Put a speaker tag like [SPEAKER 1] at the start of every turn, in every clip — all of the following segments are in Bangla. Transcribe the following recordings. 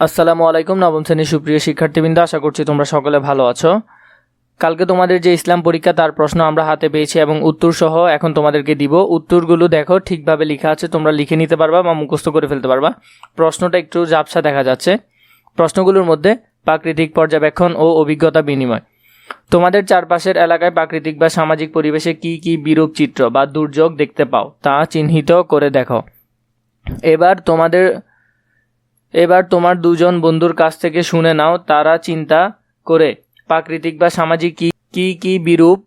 [SPEAKER 1] আসসালামু আলাইকুম, নবম শ্রেণির সুপ্রিয় শিক্ষার্থীবৃন্দ, আশা করছি তোমরা সকলে ভালো আছো। কালকে তোমাদের যে ইসলাম পরীক্ষা, তার প্রশ্ন আমরা হাতে পেয়েছি এবং উত্তর সহ এখন তোমাদেরকে দিব। উত্তরগুলো দেখো, ঠিকভাবে লেখা আছে, তোমরা লিখে নিতে পারবা বা মুখস্থ করে ফেলতে পারবা। প্রশ্নটা একটু ঝাপসা দেখা যাচ্ছে। প্রশ্নগুলোর মধ্যে প্রাকৃতিক পর্যবেক্ষণ ও অভিজ্ঞতা বিনিময়। তোমাদের চারপাশের এলাকায় প্রাকৃতিক বা সামাজিক পরিবেশে কি কি বিরূপ চিত্র বা দুর্যোগ দেখতে পাও, তা চিহ্নিত করে দেখো। এবার তোমাদের এবার তোমার দুজন বন্ধুর কাছ থেকে শুনে নাও, তারা চিন্তা করে, প্রাকৃতিক বা সামাজিক কি কি কি বিরূপ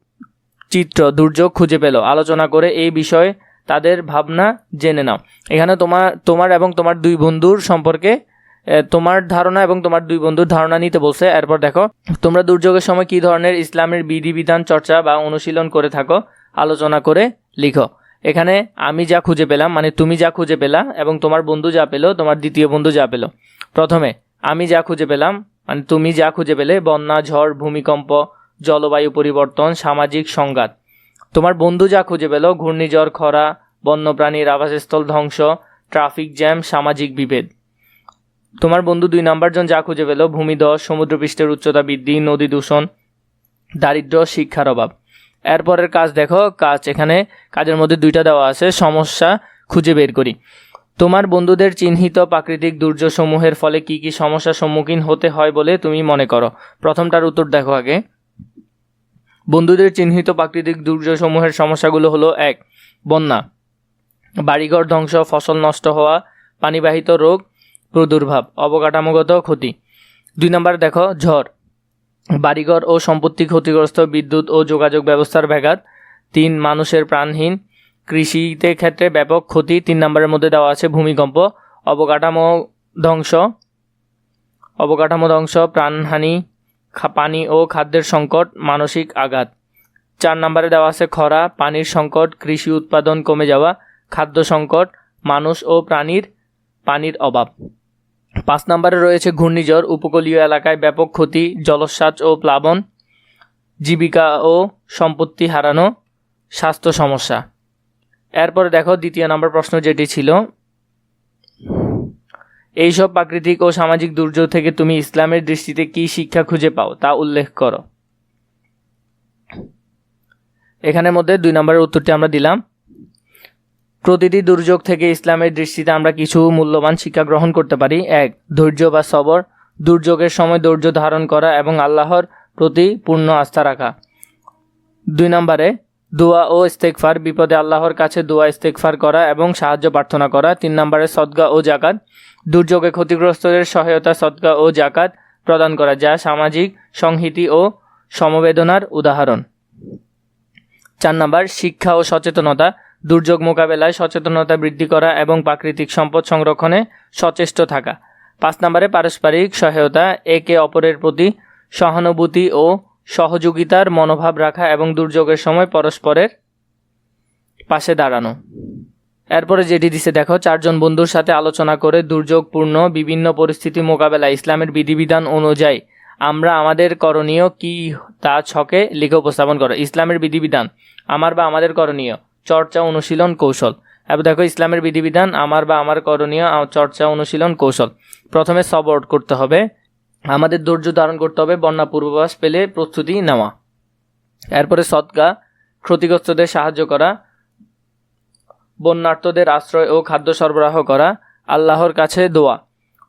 [SPEAKER 1] চিত্র দুর্যোগ খুঁজে পেল। আলোচনা করে এই বিষয়ে তাদের ভাবনা জেনে নাও। এখানে তোমার তোমার এবং তোমার দুই বন্ধুর সম্পর্কে তোমার ধারণা এবং তোমার দুই বন্ধুর ধারণা নিতে বলছে। এরপর দেখো, তোমরা দুর্যোগের সময় কি ধরনের ইসলামের বিধিবিধান চর্চা বা অনুশীলন করে থাকো, আলোচনা করে লিখো। এখানে আমি যা খুঁজে পেলাম মানে তুমি যা খুঁজে পেলা এবং তোমার বন্ধু যা পেল, তোমার দ্বিতীয় বন্ধু যা পেল। প্রথমে, আমি যা খুঁজে পেলাম মানে তুমি যা খুঁজে পেলে, বন্যা, ঝড়, ভূমিকম্প, জলবায়ু পরিবর্তন, সামাজিক সংঘাত। তোমার বন্ধু যা খুঁজে পেল, ঘূর্ণিঝড়, খরা, বন্যপ্রাণীর আবাসস্থল ধ্বংস, ট্রাফিক জ্যাম, সামাজিক বিভেদ। তোমার বন্ধু দুই নাম্বার জন যা খুঁজে পেল ভূমিধস সমুদ্রপৃষ্ঠের উচ্চতা বৃদ্ধি, নদী দূষণ দারিদ্র শিক্ষার অভাব। এরপরের কাজ দেখো, কাজ এখানে, কাজের মধ্যে দুইটা দেওয়া আছে, সমস্যা খুঁজে বের করি। তোমার বন্ধুদের চিহ্নিত প্রাকৃতিক দুর্যোগসমূহের ফলে কি কি সমস্যার সম্মুখীন হতে হয় বলে তুমি মনে করো? প্রথমটার উত্তর দেখো আগে। বন্ধুদের চিহ্নিত প্রাকৃতিক দুর্যোগসমূহের সমস্যাগুলো হলো, এক, বন্যা, বাড়িঘর ধ্বংস, ফসল নষ্ট হওয়া, পানিবাহিত রোগ, প্রাদুর্ভাব, অবকাঠামোগত ক্ষতি। দুই নম্বর দেখো, ঝড় বাড়িঘর ও সম্পত্তি ক্ষতিগ্রস্ত বিদ্যুৎ ও যোগাযোগ ব্যবস্থার ব্যাঘাত, তিন মানুষের প্রাণহীন। কৃষিতে ক্ষেত্রে ব্যাপক ক্ষতি, তিন নম্বরের মধ্যে দেওয়া আছে ভূমিকম্প, অবকাঠামো ধ্বংস অবকাঠামো ধ্বংস, প্রাণহানি পানি ও খাদ্যের সংকট, মানসিক আঘাত। চার নম্বরে দেওয়া আছে খরা, পানির সংকট, কৃষি উৎপাদন কমে যাওয়া, খাদ্য সংকট, মানুষ ও প্রাণীর, পানির অভাব। পাঁচ নম্বরে রয়েছে ঘূর্ণিঝড়, উপকূলীয় এলাকায় ব্যাপক ক্ষতি, জলোচ্ছ্বাস ও প্লাবন, জীবিকা ও সম্পত্তি হারানো, স্বাস্থ্য সমস্যা। এরপরে দেখো দ্বিতীয় নম্বর প্রশ্ন যেটি ছিল, এইসব প্রাকৃতিক ও সামাজিক দুর্যোগ থেকে তুমি ইসলামের দৃষ্টিতে কি শিক্ষা খুঁজে পাও তা উল্লেখ করো। এখানের মধ্যে দুই নম্বরের উত্তরটি আমরা দিলাম। প্রতিটি দুর্যোগ থেকে ইসলামের দৃষ্টিতে আমরা কিছু মূল্যবান শিক্ষা গ্রহণ করতে পারি। এক, ধৈর্য বা সবর। দুর্যোগের সময় ধৈর্য ধারণ করা এবং আল্লাহর প্রতি পূর্ণ আস্থা রাখা। দুই নম্বরে, দোয়া ও ইস্তেকফার বিপদে আল্লাহর কাছে দোয়া ইস্তেকফার করা এবং সাহায্য প্রার্থনা করা। তিন নম্বরে, সদগা ও জাকাত দুর্যোগে ক্ষতিগ্রস্তদের সহায়তা, সদগা ও জাকাত প্রদান করা, যা সামাজিক, সংহতি ও সমবেদনার উদাহরণ। চার নম্বর, শিক্ষা ও সচেতনতা। দুর্যোগ মোকাবেলায় সচেতনতা বৃদ্ধি করা এবং প্রাকৃতিক সম্পদ সংরক্ষণে সচেষ্ট থাকা। পাঁচ নম্বরে পারস্পরিক সহায়তা, একে অপরের প্রতি সহানুভূতি ও সহযোগিতার মনোভাব রাখা এবং দুর্যোগের সময় পরস্পরের পাশে দাঁড়ানো। এরপরে যেটি দিছে, দেখো, চারজন বন্ধুর সাথে আলোচনা করে দুর্যোগপূর্ণ বিভিন্ন পরিস্থিতি মোকাবেলা, ইসলামের বিধিবিধান অনুযায়ী আমরা আমাদের করণীয় কি, তা ছকে লিখে উপস্থাপন করো। ইসলামের বিধিবিধান, আমার বা আমাদের করণীয়। চর্চা অনুশীলন কৌশল। এবার দেখো, ইসলামের বিধিবিধান, আমার বা আমার করণীয় চর্চা অনুশীলন কৌশল। প্রথমে সবর্ট করতে হবে। আমাদের ধৈর্য ধারণ করতে হবে, বন্যা পূর্বাভাস পেলে প্রস্তুতি নেওয়া। এরপরে সৎকা ক্ষতিগ্রস্তদের সাহায্য করা বন্যার্থদের আশ্রয় ও খাদ্য সরবরাহ করা, আল্লাহর কাছে দোয়া।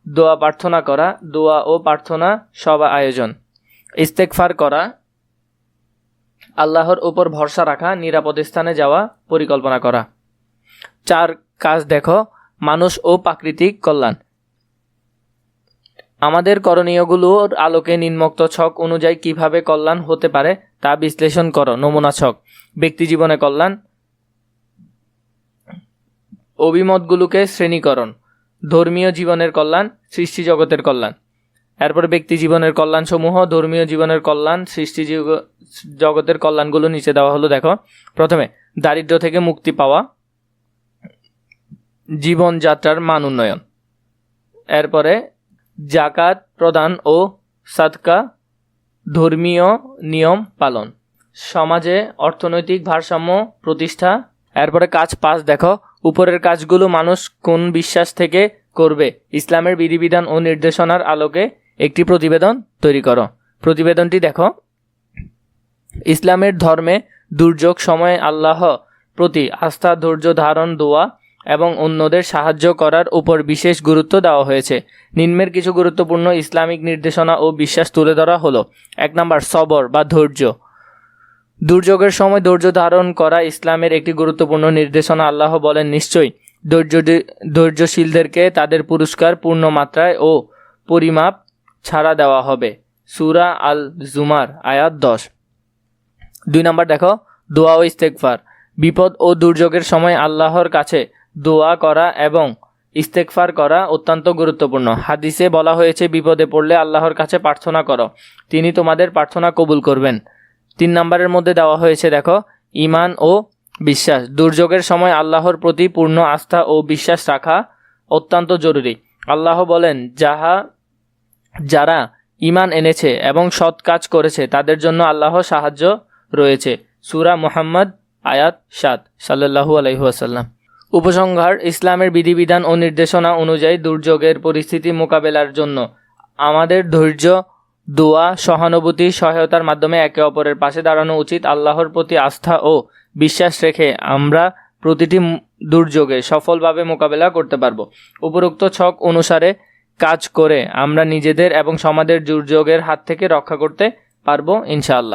[SPEAKER 1] দোয়া প্রার্থনা করা, দোয়া ও প্রার্থনা সভা আয়োজন। ইস্তেকফার করা আল্লাহর উপর ভরসা রাখা, নিরাপদ স্থানে যাওয়া পরিকল্পনা করা। চার কাজ দেখো, মানুষ ও প্রাকৃতিক কল্যাণ। আমাদের করণীয়গুলোর আলোকে নিম্মক্ত ছক অনুযায়ী কীভাবে কল্যাণ হতে পারে তা বিশ্লেষণ করো, নমুনা ছক। ব্যক্তি জীবনে কল্যাণ। অভিমতগুলোকে শ্রেণীকরণ। ধর্মীয় জীবনের কল্যাণ, সৃষ্টি জগতের কল্যাণ। এরপর ব্যক্তি জীবনের কল্যাণ সমূহ ধর্মীয় জীবনের কল্যাণ, সৃষ্টি জগতের কল্যাণগুলো নিচে দেওয়া হলো, দেখো। প্রথমে, দারিদ্র্য থেকে মুক্তি পাওয়া, জীবনযাত্রার মান উন্নয়ন। এরপরে, জাকাত প্রদান ও সাদকা, ধর্মীয় নিয়ম পালন। সমাজে অর্থনৈতিক ভারসাম্য, প্রতিষ্ঠা। এরপরে কাজ পাঁচ দেখো। উপরের কাজগুলো মানুষ কোন বিশ্বাস থেকে করবে? ইসলামের বিধিবিধান ও নির্দেশনার আলোকে একটি প্রতিবেদন তৈরি করো। প্রতিবেদনটি দেখো। ইসলামের ধর্মে দুর্যোগ সময়ে আল্লাহ প্রতি আস্থা, ধৈর্য ধারণ, দোয়া এবং অন্যদের সাহায্য করার উপর বিশেষ গুরুত্ব দেওয়া হয়েছে। নিম্নের কিছু গুরুত্বপূর্ণ ইসলামিক নির্দেশনা ও বিশ্বাস তুলে ধরা হলো। এক নম্বর, সবর বা ধৈর্য। দুর্যোগের সময় ধৈর্য ধারণ করা ইসলামের একটি গুরুত্বপূর্ণ নির্দেশনা। আল্লাহ বলেন, নিশ্চয়ই ধৈর্য ধৈর্যশীলদেরকে তাদের পুরস্কার, পূর্ণ মাত্রায় ও পরিমাপ ছাড়া দেওয়া হবে। সুরা আল জুমার আয়াত দশ। দুই নম্বর দেখো, দোয়া ও ইস্তেকফার বিপদ ও দুর্যোগের সময় আল্লাহর কাছে দোয়া করা এবং ইস্তেকফার করা অত্যন্ত গুরুত্বপূর্ণ। হাদিসে বলা হয়েছে, বিপদে পড়লে আল্লাহর কাছে প্রার্থনা করো। তিনি তোমাদের প্রার্থনা কবুল করবেন। তিন নম্বরের মধ্যে দেওয়া হয়েছে, দেখো ইমান ও বিশ্বাস। দুর্যোগের সময় আল্লাহর প্রতি পূর্ণ আস্থা ও বিশ্বাস রাখা অত্যন্ত জরুরি। আল্লাহ বলেন, যাহা যারা ইমান এনেছে এবং সৎ কাজ করেছে, তাদের জন্য আল্লাহ সাহায্য রয়েছে। সুরা মোহাম্মদ, আয়াত সাত সাল্লাহু আলহিহাসাল্লাম উপসংহার, ইসলামের বিধিবিধান ও নির্দেশনা অনুযায়ী দুর্যোগের পরিস্থিতি মোকাবেলার জন্য। আমাদের ধৈর্য, দোয়া, সহানুভূতি, সহায়তার মাধ্যমে একে অপরের পাশে দাঁড়ানো উচিত, আল্লাহর প্রতি আস্থা ও বিশ্বাস রেখে আমরা প্রতিটি দুর্যোগে সফলভাবে মোকাবেলা করতে পারব। উপরোক্ত ছক অনুসারে কাজ করে আমরা নিজেদের এবং সমাজের দুর্যোগের হাত থেকে রক্ষা করতে পারব ইনশাআল্লাহ।